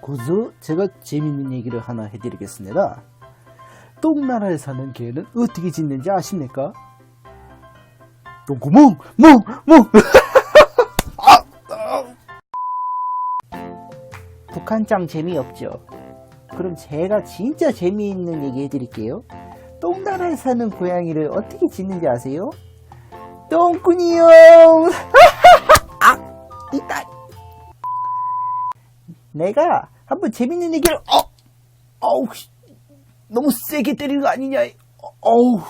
고조 제가 재밌는 얘기를 하나 해드리겠습니다. 똥나라에 사는 개는 어떻게 짖는지 아십니까? 똥구멍, 멍, 멍. 아, 아. 북한짱 재미없죠? 그럼 제가 진짜 재미있는 얘기 해드릴게요. 똥나라에 사는 고양이를 어떻게 짖는지 아세요? 똥꾼이요! 아, 이따. 내가 한번 재밌는 얘기를 어, 어우, 씨, 너무 세게 때리는 거 아니냐? 어, 어우.